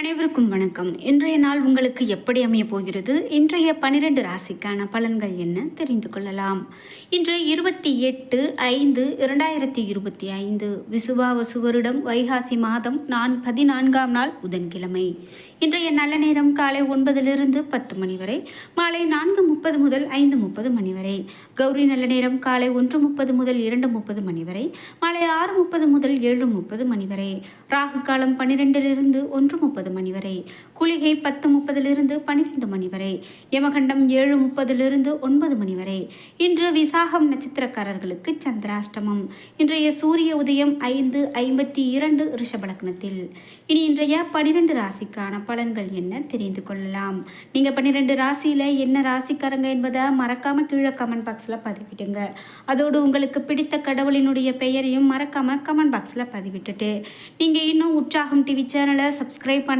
அனைவருக்கும் வணக்கம். இன்றைய நாள் உங்களுக்கு எப்படி அமைய போகிறது? இன்றைய பனிரெண்டு ராசிக்கான பலன்கள் என்ன? தெரிந்து கொள்ளலாம். இன்று இருபத்தி எட்டு ஐந்து இரண்டாயிரத்தி இருபத்தி ஐந்து விசுவாவசு வருடம் வைகாசி மாதம் நான் பதினான்காம் நாள் புதன்கிழமை. இன்றைய நல்ல நேரம் காலை ஒன்பதிலிருந்து பத்து மணி வரை மாலை நான்கு முப்பது முதல் ஐந்து முப்பது மணி வரை கௌரி நல்ல நேரம் காலை ஒன்று முப்பது முதல் இரண்டு முப்பது மணி வரை மாலை ஆறு முப்பது முதல் ஏழு முப்பது மணி வரை ராகு காலம் பன்னிரெண்டிலிருந்து ஒன்று முப்பது மணி வரை. குளிகை பத்து முப்பதிலிருந்து பனிரெண்டு மணி வரை. யமகண்டம் ஏழு முப்பதிலிருந்து ஒன்பது மணி வரை. இன்று விசாகம் நட்சத்திரக்காரர்களுக்கு சந்திராஷ்டமம். இன்றைய சூரிய உதயம் ஐந்து ஐம்பத்தி இரண்டு ரிஷபலக்னத்தில் இனி இன்றைய பனிரெண்டு ராசிக்கான பலன்கள் என்ன தெரிந்து கொள்ளலாம். நீங்கள் பன்னிரெண்டு ராசியில் என்ன ராசிக்காரங்க என்பதை மறக்காம கீழே கமெண்ட் பாக்ஸில் பதிவிடுங்க. அதோடு உங்களுக்கு பிடித்த கடவுளினுடைய பெயரையும் மறக்காம கமெண்ட் பாக்ஸில் பதிவிட்டுட்டு நீங்கள் இன்னும் உற்சாகம் டிவி சேனலை சப்ஸ்கிரைப் பண்ண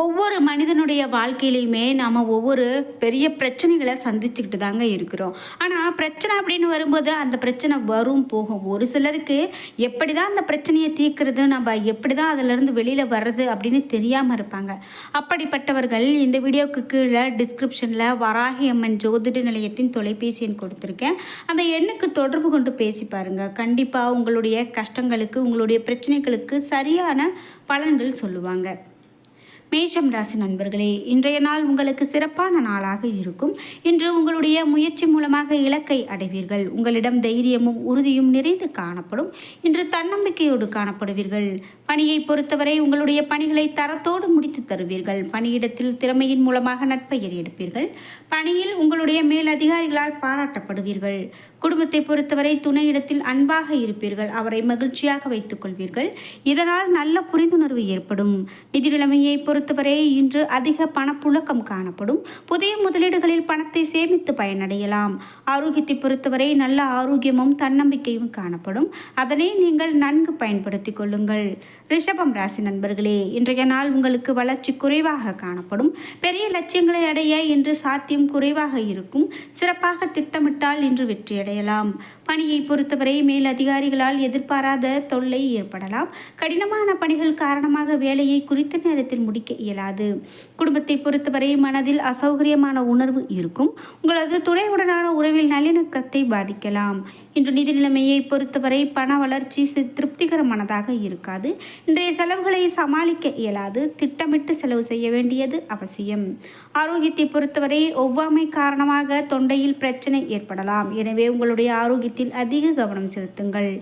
ஒவ்வொரு மனிதனுடைய வாழ்க்கையிலையுமே நாம் ஒவ்வொரு பெரிய பிரச்சனைகளை சந்திச்சுக்கிட்டு தாங்க இருக்கிறோம். ஆனால் பிரச்சனை அப்படின்னு வரும்போது அந்த பிரச்சனை வரும் போகும். ஒரு சிலருக்கு எப்படி தான் அந்த பிரச்சனையை தீர்க்கிறது நம்ம எப்படி தான் அதிலிருந்து வெளியில் வர்றது அப்படின்னு தெரியாமல் இருப்பாங்க. அப்படிப்பட்டவர்கள் இந்த வீடியோக்கு கீழே டிஸ்கிரிப்ஷனில் வராகி அம்மன் ஜோதிட நிலையத்தின் தொலைபேசி எண் கொடுத்துருக்கேன். அந்த எண்ணுக்கு தொடர்பு கொண்டு பேசி பாருங்கள் கண்டிப்பாக உங்களுடைய கஷ்டங்களுக்கு உங்களுடைய பிரச்சனைகளுக்கு சரியான பலன்கள் சொல்லுவாங்க. மேஷம் ராசி நண்பர்களே இன்றைய நாள் உங்களுக்கு சிறப்பான நாளாக இருக்கும். இன்று உங்களுடைய முயற்சி மூலமாக இலக்கை அடைவீர்கள். உங்களிடம் தைரியமும் உறுதியும் நிறைந்து காணப்படும். இன்று தன்னம்பிக்கையோடு காணப்படுவீர்கள். பணியை பொறுத்தவரை உங்களுடைய பணிகளை தரத்தோடு முடித்து தருவீர்கள். பணியிடத்தில் திறமையின் மூலமாக நட்பெயர் எடுப்பீர்கள் பணியில் உங்களுடைய மேல் அதிகாரிகளால் பாராட்டப்படுவீர்கள். குடும்பத்தை பொறுத்தவரை துணையிடத்தில் அன்பாக இருப்பீர்கள். அவரை மகிழ்ச்சியாக வைத்துக் கொள்வீர்கள். இதனால் நல்ல புரிந்துணர்வு ஏற்படும். நிதிநிலைமையை பொறுத்தவரை இன்று அதிக பணப்புழக்கம் காணப்படும். புதிய முதலீடுகளில் பணத்தை சேமித்து பயனடையலாம். ஆரோக்கியத்தை பொறுத்தவரை நல்ல ஆரோக்கியமும் தன்னம்பிக்கையும் காணப்படும். அதனை நீங்கள் நன்கு பயன்படுத்திக் கொள்ளுங்கள். ரிஷபம் ராசி நண்பர்களே இன்றைய நாள் உங்களுக்கு வளர்ச்சி குறைவாக காணப்படும். பெரிய லட்சியங்களை அடைய இன்று சாத்தியம் குறைவாக இருக்கும். சிறப்பாக திட்டமிட்டால் இன்று வெற்றியடை வெற்றியடையலாம் பணியை பொறுத்தவரை மேல் அதிகாரிகளால் எதிர்பாராத தொல்லை ஏற்படலாம். கடினமான பணிகள் காரணமாக வேலையை குறித்த நேரத்தில் முடிக்க இயலாது. குடும்பத்தை பொறுத்தவரை மனதில் அசௌகரியமான உணர்வு இருக்கும். உங்களது துணையுடனான உறவில் நல்லிணக்கத்தை பாதிக்கலாம். இன்று நிதி நிலைமையை பொறுத்தவரை பண வளர்ச்சி திருப்திகரமானதாக இருக்காது. இன்றைய செலவுகளை சமாளிக்க இயலாது. திட்டமிட்டு செலவு செய்ய வேண்டியது அவசியம். ஆரோக்கியத்தை பொறுத்தவரை ஒவ்வாமை காரணமாக தொண்டையில் பிரச்சனை ஏற்படலாம். எனவே உங்களுடைய ஆரோக்கியத்தில் அதிக கவனம் செலுத்துங்கள்.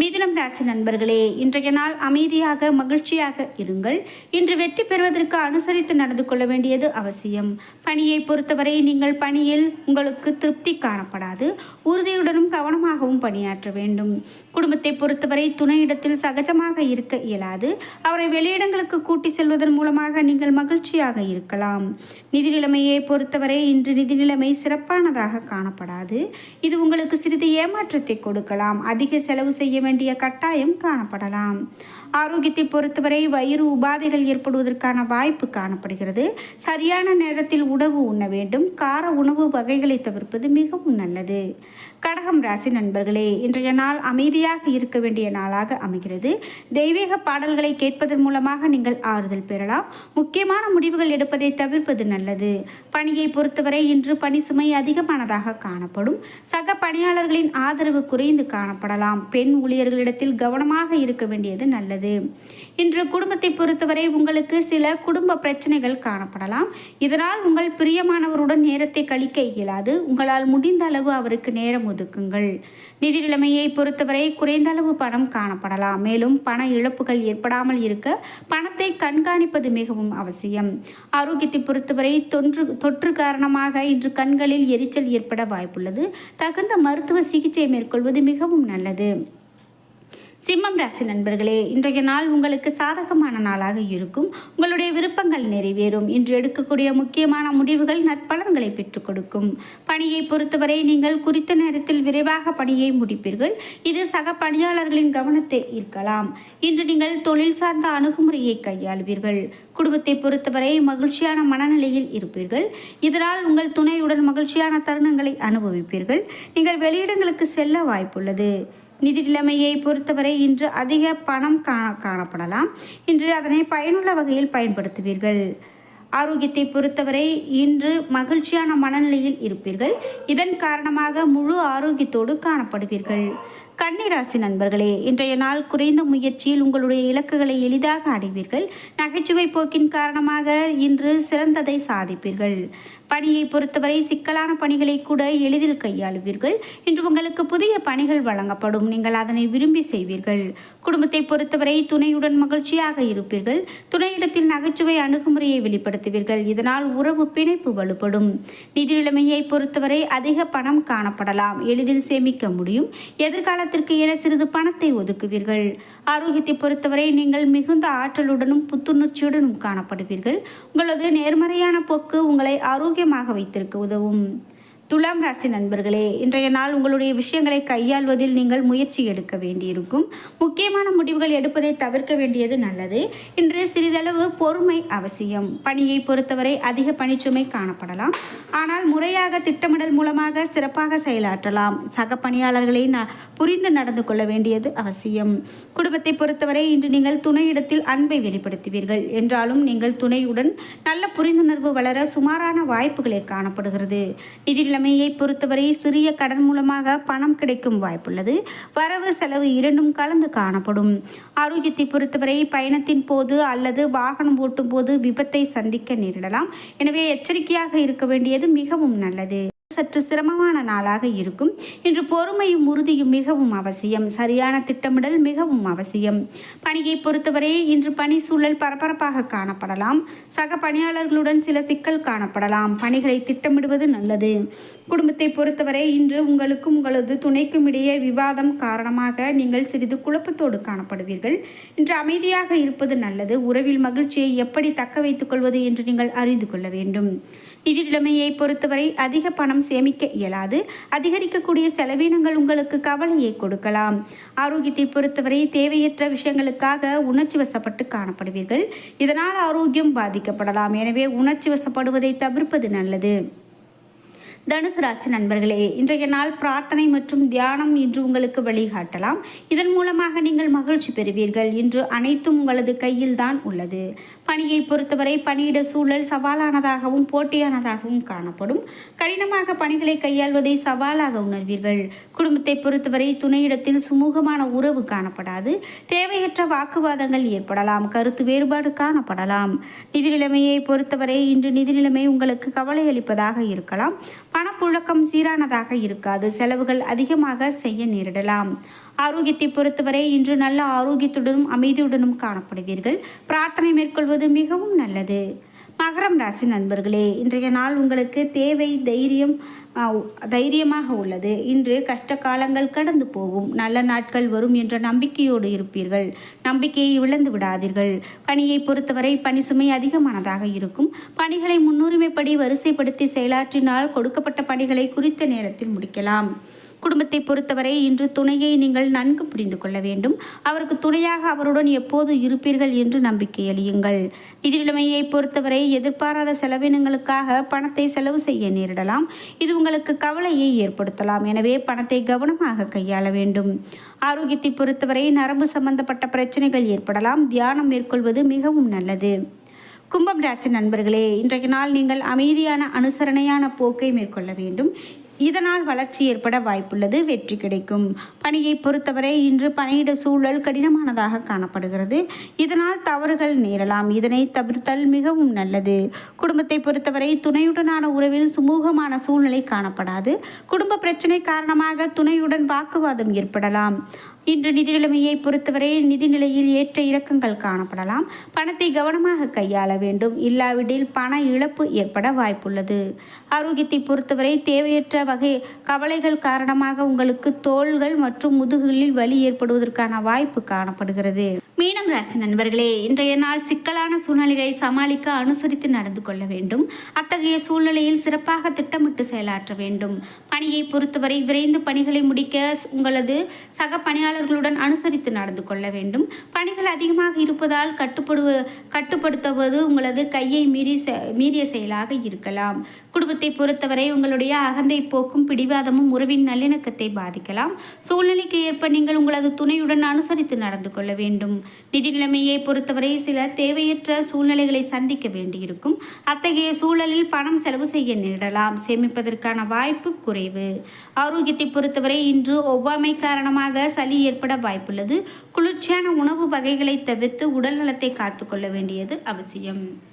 மிதுனம் ராசி நண்பர்களே இன்றைய நாள் அமைதியாக மகிழ்ச்சியாக இருங்கள். இன்று வெற்றி பெறுவதற்கு அனுசரித்து நடந்து கொள்ள வேண்டியது அவசியம். பணியை பொறுத்தவரை நீங்கள் பணியில் உங்களுக்கு திருப்தி காணப்படாது. உறுதியுடனும் கவனமாகவும் பணியாற்ற வேண்டும். குடும்பத்தை பொறுத்தவரை துணையிடத்தில் சகஜமாக இருக்க இயலாது. அவரை வெளியிடங்களுக்கு கூட்டி செல்வதன் மூலமாக நீங்கள் மகிழ்ச்சியாக இருக்கலாம். நிதி நிலைமையை பொறுத்தவரை இன்று நிதி நிலைமை சிறப்பானதாக காணப்படாது. இது உங்களுக்கு சிறிது ஏமாற்றத்தை கொடுக்கலாம். அதிக செலவு செய்ய வேண்டிய கட்டாயம் காணப்படலாம். ஆரோக்கியத்தை பொறுத்தவரை வயிறு உபாதைகள் ஏற்படுவதற்கான வாய்ப்பு காணப்படுகிறது. சரியான நேரத்தில் உணவு உண்ண வேண்டும். கார உணவு வகைகளை தவிர்ப்பது மிகவும் நல்லது. கடகம் ராசி நண்பர்களே இன்றைய நாள் அமைதியாக இருக்க வேண்டிய நாளாக அமைகிறது. தெய்வீக பாடல்களை கேட்பதன் மூலமாக நீங்கள் ஆறுதல் பெறலாம். முக்கியமான முடிவுகள் எடுப்பதை தவிர்ப்பது நல்லது. பணியை பொறுத்தவரை இன்று பணி சுமை அதிகமானதாக காணப்படும். சக பணியாளர்களின் ஆதரவு குறைந்து காணப்படலாம். பெண் ஊழியர்களிடத்தில் கவனமாக இருக்க வேண்டியது நல்லது. இன்று குடும்பத்தை பொறுத்தவரை உங்களுக்கு சில குடும்ப பிரச்சனைகள் காணப்படலாம். இதனால் உங்கள் பிரியமானவருடன் நேரத்தை கழிக்க இயலாது. உங்களால் முடிந்த அளவு அவருக்கு நேரம் ஒதுக்குங்கள். நிதி நிலைமையை பொறுத்தவரை குறைந்த அளவு பணம் காணப்படலாம். மேலும் பண இழப்புகள் ஏற்படாமல் இருக்க பணத்தை கண்காணிப்பது மிகவும் அவசியம். ஆரோக்கியத்தை பொறுத்தவரை தொன்று தொற்று காரணமாக இன்று கண்களில் எரிச்சல் ஏற்பட வாய்ப்புள்ளது. தகுந்த மருத்துவ சிகிச்சை மேற்கொள்வது மிகவும் நல்லது. சிம்மம் ராசி நண்பர்களே இன்றைய நாள் உங்களுக்கு சாதகமான நாளாக இருக்கும். உங்களுடைய விருப்பங்கள் நிறைவேறும். இன்று எடுக்கக்கூடிய முக்கியமான முடிவுகள் நற்பலன்களை பெற்றுக் கொடுக்கும். பணியை பொறுத்தவரை நீங்கள் குறித்த நேரத்தில் விரைவாக பணியை முடிப்பீர்கள். இது சக பணியாளர்களின் கவனத்தை ஈர்க்கலாம். இன்று நீங்கள் தொழில் சார்ந்த அணுகுமுறையை கையாளுவீர்கள். குடும்பத்தை பொறுத்தவரை மகிழ்ச்சியான மனநிலையில் இருப்பீர்கள். இதனால் உங்கள் துணையுடன் மகிழ்ச்சியான தருணங்களை அனுபவிப்பீர்கள். நீங்கள் வெளியிடங்களுக்கு செல்ல வாய்ப்புள்ளது. நிதி நிலைமையை பொறுத்தவரை இன்று அதிக பணம் காண காணப்படலாம். இன்று அதனை பயனுள்ள வகையில் பயன்படுத்துவீர்கள். ஆரோக்கியத்தை பொறுத்தவரை இன்று மகிழ்ச்சியான மனநிலையில் இருப்பீர்கள். இதன் காரணமாக முழு ஆரோக்கியத்தோடு காணப்படுவீர்கள். கன்னிராசி நண்பர்களே இன்றைய நாள் குறைந்த முயற்சியில் உங்களுடைய இலக்குகளை எளிதாக அடைவீர்கள். நகைச்சுவை போக்கின் காரணமாக இன்று சிறந்ததை சாதிப்பீர்கள். பணியை பொறுத்தவரை சிக்கலான பணிகளை கூட எளிதில் கையாளுவீர்கள். இன்று உங்களுக்கு புதிய பணிகள் வழங்கப்படும். நீங்கள் அதனை விரும்பி செய்வீர்கள். குடும்பத்தை பொறுத்தவரை துணையுடன் மகிழ்ச்சியாக இருப்பீர்கள். துணையிடத்தில் நகைச்சுவை அணுகுமுறையை வெளிப்படுத்துவீர்கள். இதனால் உறவு பிணைப்பு வலுப்படும். நிதி நிலைமையை பொறுத்தவரை அதிக பணம் காணப்படலாம். எளிதில் சேமிக்க முடியும். எதிர்கால எதிர்காலத்திற்கு என சிறிது பணத்தை ஒதுக்குவீர்கள். ஆரோக்கியத்தை பொறுத்தவரை நீங்கள் மிகுந்த ஆற்றலுடனும் புத்துணர்ச்சியுடனும் காணப்படுவீர்கள். உங்களது நேர்மறையான போக்கு உங்களை ஆரோக்கியமாக வைத்திருக்க உதவும். துலாம் ராசி நண்பர்களே இன்றைய நாள் உங்களுடைய விஷயங்களை கையாள்வதில் நீங்கள் முயற்சி எடுக்க வேண்டியிருக்கும். முக்கியமான முடிவுகள் எடுப்பதை தவிர்க்க வேண்டியது நல்லது. இன்று சிறிதளவு பொறுமை அவசியம். பணியை பொறுத்தவரை அதிக பணிச்சுமை காணப்படலாம். ஆனால் முறையாக திட்டமிடல் மூலமாக சிறப்பாக செயலாற்றலாம். சக பணியாளர்களை ந புரிந்து நடந்து கொள்ள வேண்டியது அவசியம். குடும்பத்தை பொறுத்தவரை இன்று நீங்கள் துணையிடத்தில் அன்பை வெளிப்படுத்துவீர்கள். என்றாலும் நீங்கள் துணையுடன் நல்ல புரிந்துணர்வு வளர சுமாரான வாய்ப்புகளே காணப்படுகிறது. நிதி நிலைமையை பொறுத்தவரை சிறிய கடன் மூலமாக பணம் கிடைக்கும் வாய்ப்புள்ளது. வரவு செலவு இரண்டும் கலந்து காணப்படும். ஆரோக்கியத்தை பொறுத்தவரை பயணத்தின் போது அல்லது வாகனம் ஓட்டும் போது விபத்தை சந்திக்க நேரிடலாம். எனவே எச்சரிக்கையாக இருக்க வேண்டியது மிகவும் நல்லது. சற்று சிரமமான நாளாக இருக்கும். இன்று பொறுமையும் உறுதியும் மிகவும் அவசியம். சரியான திட்டமிடல் மிகவும் அவசியம். பணியை பொறுத்தவரை இன்று பணி சூழல் பரபரப்பாக காணப்படலாம். சக பணியாளர்களுடன் சில சிக்கல் காணப்படலாம். பணிகளை திட்டமிடுவது நல்லது. குடும்பத்தை பொறுத்தவரை இன்று உங்களுக்கும் உங்களது துணைக்கும் இடையே விவாதம் காரணமாக நீங்கள் சிறிது குழப்பத்தோடு காணப்படுவீர்கள். இன்று அமைதியாக இருப்பது நல்லது. உறவில் மகிழ்ச்சியை எப்படி தக்க வைத்துக் கொள்வது என்று நீங்கள் அறிந்து கொள்ள வேண்டும். நிதிநிலைமையை பொறுத்தவரை அதிக பணம் சேமிக்க இயலாது. அதிகரிக்கக்கூடிய செலவினங்கள் உங்களுக்கு கவலையை கொடுக்கலாம். ஆரோக்கியத்தை பொறுத்தவரை தேவையற்ற விஷயங்களுக்காக உணர்ச்சி வசப்பட்டு காணப்படுவீர்கள். இதனால் ஆரோக்கியம் பாதிக்கப்படலாம். எனவே உணர்ச்சி வசப்படுவதை தவிர்ப்பது நல்லது. தனுசு ராசி நண்பர்களே இன்றைய நாள் பிரார்த்தனை மற்றும் தியானம் இன்று உங்களுக்கு வழிகாட்டலாம். இதன் மூலமாக நீங்கள் மகிழ்ச்சி பெறுவீர்கள். இன்று அனைத்தும் உங்களது கையில் தான் உள்ளது. பணியை பொறுத்தவரை பணியிட சூழல் சவாலானதாகவும் போட்டியானதாகவும் காணப்படும். கடினமாக பணிகளை கையாள்வதை சவாலாக உணர்வீர்கள். குடும்பத்தை பொறுத்தவரை துணையிடத்தில் சுமூகமான உறவு காணப்படாது. தேவையற்ற வாக்குவாதங்கள் ஏற்படலாம். கருத்து வேறுபாடு காணப்படலாம். நிதி நிலைமையை பொறுத்தவரை இன்று நிதி நிலைமை உங்களுக்கு கவலை அளிப்பதாக இருக்கலாம். பணப்புழக்கம் சீரானதாக இருக்காது. செலவுகள் அதிகமாக செய்ய நேரிடலாம். ஆரோக்கியத்தை பொறுத்தவரை இன்று நல்ல ஆரோக்கியத்துடனும் அமைதியுடனும் காணப்படுவீர்கள். பிரார்த்தனை மேற்கொள்வது மிகவும் நல்லது. மகரம் ராசி நண்பர்களே இன்றைய நாள் உங்களுக்கு தேவை தைரியம் தைரியமாக உள்ளது. இன்று கஷ்ட காலங்கள் கடந்து போகும். நல்ல நாட்கள் வரும் என்ற நம்பிக்கையோடு இருப்பீர்கள். நம்பிக்கையை இழந்து விடாதீர்கள். பணியை பொறுத்தவரை பணி சுமை அதிகமானதாக இருக்கும். பணிகளை முன்னுரிமைப்படி வரிசைப்படுத்தி செயலாற்றினால் கொடுக்கப்பட்ட பணிகளை குறித்த நேரத்தில் முடிக்கலாம். குடும்பத்தை பொறுத்தவரை இன்று துணையை நீங்கள் நன்கு புரிந்து கொள்ள வேண்டும். அவருக்கு துணையாக அவருடன் எப்போது இருப்பீர்கள் என்று நம்பிக்கை அளியுங்கள். நிதிநிலைமையை பொறுத்தவரை எதிர்பாராத செலவினங்களுக்காக பணத்தை செலவு செய்ய நேரிடலாம். இது உங்களுக்கு கவலையை ஏற்படுத்தலாம். எனவே பணத்தை கவனமாக கையாள வேண்டும். ஆரோக்கியத்தை பொறுத்தவரை நரம்பு சம்பந்தப்பட்ட பிரச்சனைகள் ஏற்படலாம். தியானம் மேற்கொள்வது மிகவும் நல்லது. கும்பம் ராசி நண்பர்களே இன்றைய நாள் நீங்கள் அமைதியான அனுசரணையான போக்கை மேற்கொள்ள வேண்டும். இதனால் வளர்ச்சி ஏற்பட வாய்ப்புள்ளது வெற்றி கிடைக்கும். பணியை பொறுத்தவரை இன்று பணியிட சூழல் கடினமானதாக காணப்படுகிறது. இதனால் தவறுகள் நேரலாம். இதனை தவிர்த்தல் மிகவும் நல்லது. குடும்பத்தை பொறுத்தவரை துணையுடனான உறவில் சுமூகமான சூழ்நிலை காணப்படாது. குடும்ப பிரச்சனை காரணமாக துணையுடன் வாக்குவாதம் ஏற்படலாம். இன்று நிதிநிலைமையை பொறுத்தவரை நிதிநிலையில் ஏற்ற இறக்கங்கள் காணப்படலாம். பணத்தை கவனமாக கையாள வேண்டும். இல்லாவிடில் பண இழப்பு ஏற்பட வாய்ப்புள்ளது. ஆரோக்கியத்தை பொறுத்தவரை தேவையற்ற வகை கவலைகள் காரணமாக உங்களுக்கு தோள்கள் மற்றும் முதுகுகளில் வலி ஏற்படுவதற்கான வாய்ப்பு காணப்படுகிறது. மீனம் ராசி நண்பர்களே இன்றைய நாள் சிக்கலான சூழ்நிலைகளை சமாளிக்க அனுசரித்து நடந்து கொள்ள வேண்டும். அத்தகைய சூழ்நிலையில் சிறப்பாக திட்டமிட்டு செயலாற்ற வேண்டும். பணியை பொறுத்தவரை விரைந்து பணிகளை முடிக்க உங்களது சக பணியாளர்களுடன் அனுசரித்து நடந்து கொள்ள வேண்டும். பணிகள் அதிகமாக இருப்பதால் கட்டுப்படுவ கட்டுப்படுத்துவது உங்களது கையை மீறி செ- மீறிய செயலாக இருக்கலாம். குடும்பத்தை பொறுத்தவரை உங்களுடைய அகந்தை போக்கும் பிடிவாதமும் உறவின் நல்லிணக்கத்தை பாதிக்கலாம். சூழ்நிலைக்கு ஏற்ப நீங்கள் உங்களது துணையுடன் அனுசரித்து நடந்து கொள்ள வேண்டும். நிதி நிலைமையை பொறுத்தவரை சில தேவையற்ற சூழ்நிலைகளை சந்திக்க வேண்டியிருக்கும். அத்தகைய சூழலில் பணம் செலவு செய்ய நேரிடலாம் சேமிப்பதற்கான வாய்ப்பு குறைவு. ஆரோக்கியத்தை பொறுத்தவரை இன்று ஒவ்வாமை காரணமாக சளி ஏற்பட வாய்ப்புள்ளது. குளிர்ச்சியான உணவு வகைகளை தவிர்த்து உடல் நலத்தை காத்துக்கொள்ள வேண்டியது அவசியம்.